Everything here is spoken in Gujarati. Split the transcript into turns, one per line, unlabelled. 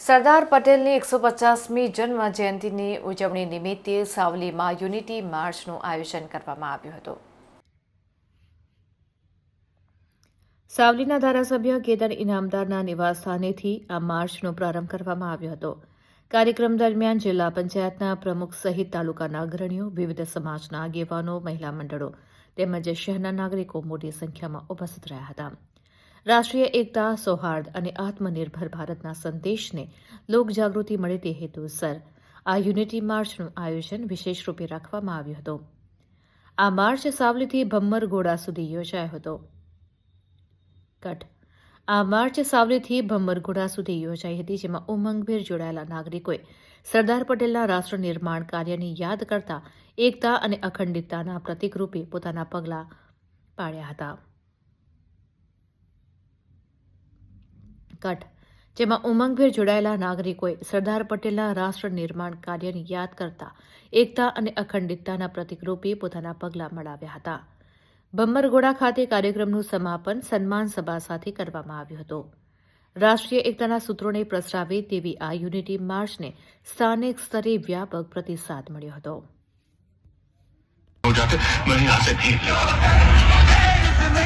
સરદાર પટેલની એકસો પચાસમી જન્મ જયંતિની ઉજવણી નિમિત્તે સાવલીમાં યુનિટી માર્ચનું આયોજન કરવામાં આવ્યું હતું. સાવલીના ધારાસભ્ય કેતન ઇનામદારના નિવાસસ્થાનેથી આ માર્ચનો પ્રારંભ કરવામાં આવ્યો હતો. કાર્યક્રમ દરમિયાન જિલ્લા પંચાયતના પ્રમુખ સહિત તાલુકાના અગ્રણીઓ વિવિધ સમાજના આગેવાનો, મહિલા મંડળો તેમજ શહેરના નાગરિકો મોટી સંખ્યામાં ઉપસ્થિત રહ્યા હતા. રાષ્ટ્રીય એકતા, સૌહાર્દ અને આત્મનિર્ભર ભારતના સંદેશને લોકજાગૃતિ મળે તે હેતુસર આ યુનિટી માર્ચનું આયોજન વિશેષ રૂપે રાખવામાં આવ્યું હતું. આ માર્ચ સાવલીથી ભમ્મર સુધી યોજાયો હતો. કટ આ માર્ચ સાવલીથી ભમ્મરગોડા સુધી યોજાઈ હતી, જેમાં ઉમંગભેર જોડાયેલા નાગરિકોએ સરદાર પટેલના રાષ્ટ્ર નિર્માણ કાર્યની યાદ કરતા એકતા અને અખંડિતતાના પ્રતિકરૂપે પોતાના પગલાં પાડ્યા હતા. કટ જેમાં ઉમંગભેર જોડાયેલા નાગરિકોએ સરદાર પટેલના રાષ્ટ્ર નિર્માણ કાર્યની યાદ કરતા એકતા અને અખંડિતતાના પ્રતિકરૂપે પોતાના પગલાં મળાવ્યા હતા ભમ્મરગોડા ખાતે કાર્યક્રમનું સમાપન સન્માન સભા સાથે કરવામાં આવ્યું હતું રાષ્ટ્રીય એકતાના સૂત્રોને પ્રસરાવે તેવી આ યુનિટી માર્ચને સ્થાનિક સ્તરે વ્યાપક પ્રતિસાદ મળ્યો હતો
हो जाते मैं यहाँ से नहीं निकलता